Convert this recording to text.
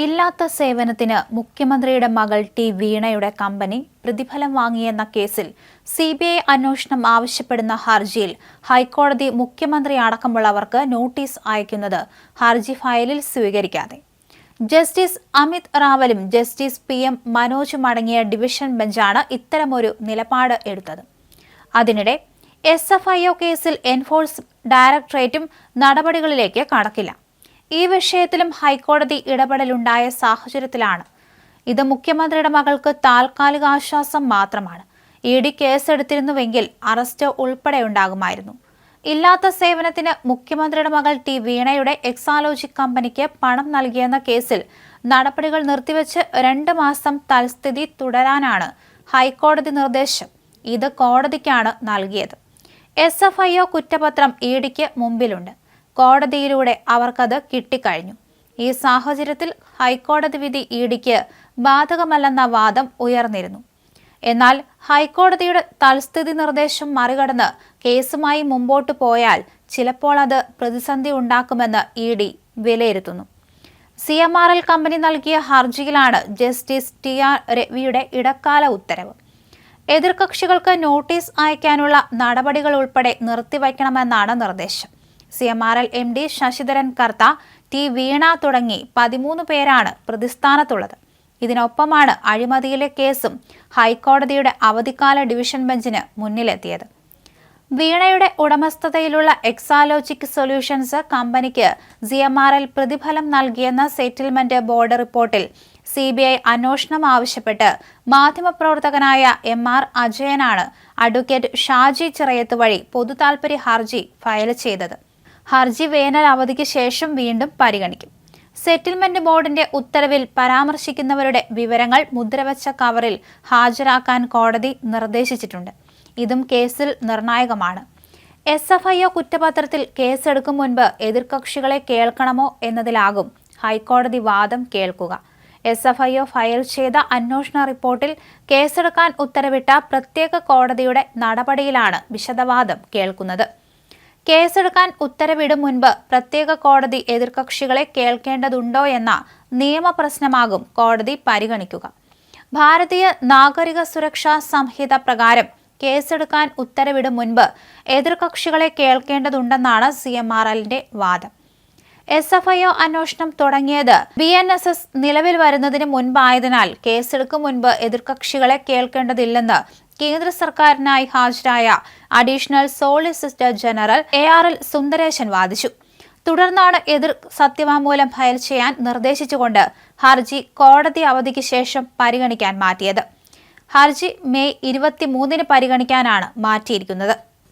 ഇല്ലാത്ത സേവനത്തിന് മുഖ്യമന്ത്രിയുടെ മകൾ ടി വീണയുടെ കമ്പനി പ്രതിഫലം വാങ്ങിയെന്ന കേസിൽ സി ബി ഐ അന്വേഷണം ആവശ്യപ്പെടുന്ന ഹർജിയിൽ ഹൈക്കോടതി മുഖ്യമന്ത്രി അടക്കമുള്ളവർക്ക് നോട്ടീസ് അയക്കുന്നത് ഹർജി ഫയലിൽ സ്വീകരിക്കാതെ. ജസ്റ്റിസ് അമിത് റാവലും ജസ്റ്റിസ് പി എം മനോജും അടങ്ങിയ ഡിവിഷൻ ബെഞ്ചാണ് ഇത്തരമൊരു നിലപാട് എടുത്തത്. അതിനിടെ എസ് എഫ് ഐ ഒ കേസിൽ എൻഫോഴ്സ് ഡയറക്ടറേറ്റും നടപടികളിലേക്ക് കടക്കില്ല. ഈ വിഷയത്തിലും ഹൈക്കോടതി ഇടപെടലുണ്ടായ സാഹചര്യത്തിലാണ്. ഇത് മുഖ്യമന്ത്രിയുടെ മകൾക്ക് താൽക്കാലിക ആശ്വാസം മാത്രമാണ്. ഇ ഡി കേസെടുത്തിരുന്നുവെങ്കിൽ അറസ്റ്റ് ഉൾപ്പെടെ ഉണ്ടാകുമായിരുന്നു ഇല്ലാത്ത സേവനത്തിന് മുഖ്യമന്ത്രിയുടെ മകൾ ടി വീണയുടെ എക്സാലോജി കമ്പനിക്ക് പണം നൽകിയെന്ന കേസിൽ നടപടികൾ നിർത്തിവെച്ച് രണ്ട് മാസം തൽസ്ഥിതി തുടരാനാണ് ഹൈക്കോടതി നിർദ്ദേശം. ഇത് കോടതിക്കാണ് നൽകിയത്. എസ് എഫ് ഐ ഒ കുറ്റപത്രം ഇ ഡിക്ക് മുമ്പിലുണ്ട്. കോടതിയിലൂടെ അവർക്കത് കിട്ടിക്കഴിഞ്ഞു. ഈ സാഹചര്യത്തിൽ ഹൈക്കോടതി വിധി ഇ ഡിക്ക് ബാധകമല്ലെന്ന വാദം ഉയർന്നിരുന്നു. എന്നാൽ ഹൈക്കോടതിയുടെ തൽസ്ഥിതി നിർദ്ദേശം മറികടന്ന് കേസുമായി മുമ്പോട്ട് പോയാൽ ചിലപ്പോൾ അത് പ്രതിസന്ധി ഉണ്ടാക്കുമെന്ന് ഇ ഡി വിലയിരുത്തുന്നു. C M R L company നൽകിയ ഹർജിയിലാണ് ജസ്റ്റിസ് ടി ആർ രവിയുടെ ഇടക്കാല ഉത്തരവ്. എതിർകക്ഷികൾക്ക് നോട്ടീസ് അയക്കാനുള്ള നടപടികൾ ഉൾപ്പെടെ നിർത്തിവയ്ക്കണമെന്നാണ് നിർദ്ദേശം. C M R L M D Sasidharan Kartha T Veena തുടങ്ങി പതിമൂന്ന് പേരാണ് പ്രതിസ്ഥാനത്തുള്ളത്. ഇതിനൊപ്പമാണ് അഴിമതിയിലെ കേസും ഹൈക്കോടതിയുടെ അവധിക്കാല ഡിവിഷൻ ബെഞ്ചിന് മുന്നിലെത്തിയത്. വീണയുടെ ഉടമസ്ഥതയിലുള്ള എക്സാലോജിക് സൊല്യൂഷൻസ് കമ്പനിക്ക് സി എം ആർ എൽ പ്രതിഫലം നൽകിയെന്ന സെറ്റിൽമെന്റ് ബോർഡ് റിപ്പോർട്ടിൽ സി ബി ഐ അന്വേഷണം ആവശ്യപ്പെട്ട് മാധ്യമപ്രവർത്തകനായ എം ആർ അജയനാണ് അഡ്വക്കേറ്റ് ഷാജി ചിറയത്ത് വഴി പൊതുതാൽപര്യ ഹർജി ഫയൽ ചെയ്തത്. ഹർജി വേനൽ അവധിക്ക് ശേഷം വീണ്ടും പരിഗണിക്കും. സെറ്റിൽമെന്റ് ബോർഡിന്റെ ഉത്തരവിൽ പരാമർശിക്കുന്നവരുടെ വിവരങ്ങൾ മുദ്രവച്ച കവറിൽ ഹാജരാക്കാൻ കോടതി നിർദ്ദേശിച്ചിട്ടുണ്ട്. ഇതും കേസിൽ നിർണായകമാണ്. എസ് എഫ് ഐ ഒ കുറ്റപത്രത്തിൽ കേസെടുക്കും മുൻപ് എതിർകക്ഷികളെ കേൾക്കണമോ എന്നതിലാകും ഹൈക്കോടതി വാദം കേൾക്കുക. S F I O file ചെയ്ത അന്വേഷണ റിപ്പോർട്ടിൽ കേസെടുക്കാൻ ഉത്തരവിട്ട പ്രത്യേക കോടതിയുടെ നടപടിയിലാണ് വിശദവാദം കേൾക്കുന്നത്. കേസെടുക്കാൻ ഉത്തരവിടും മുൻപ് പ്രത്യേക കോടതി എതിർകക്ഷികളെ കേൾക്കേണ്ടതുണ്ടോ എന്ന നിയമപ്രശ്നമാകും കോടതി പരിഗണിക്കുക. ഭാരതീയ നാഗരിക സുരക്ഷാ സംഹിത പ്രകാരം കേസെടുക്കാൻ ഉത്തരവിടും മുൻപ് എതിർകക്ഷികളെ കേൾക്കേണ്ടതുണ്ടെന്നാണ് സി എം ആർ എല്ലിന്റെ വാദം. എസ് എഫ് ഐ ഒ അന്വേഷണം തുടങ്ങിയത് ബി എൻ എസ് എസ് നിലവിൽ വരുന്നതിന് മുൻപായതിനാൽ കേസെടുക്കും മുൻപ് എതിർകക്ഷികളെ കേൾക്കേണ്ടതില്ലെന്ന് കേന്ദ്ര സർക്കാരിനായി ഹാജരായ additional solicitor general A R L Sundaresan വാദിച്ചു. തുടർന്നാണ് എതിർ സത്യവാങ്മൂലം ഫയൽ ചെയ്യാൻ നിർദ്ദേശിച്ചുകൊണ്ട് ഹർജി കോടതി അവധിക്ക് ശേഷം പരിഗണിക്കാൻ മാറ്റിയത്. ഹർജി മെയ് ഇരുപത്തിമൂന്നിന് പരിഗണിക്കാനാണ് മാറ്റിയിരിക്കുന്നത്.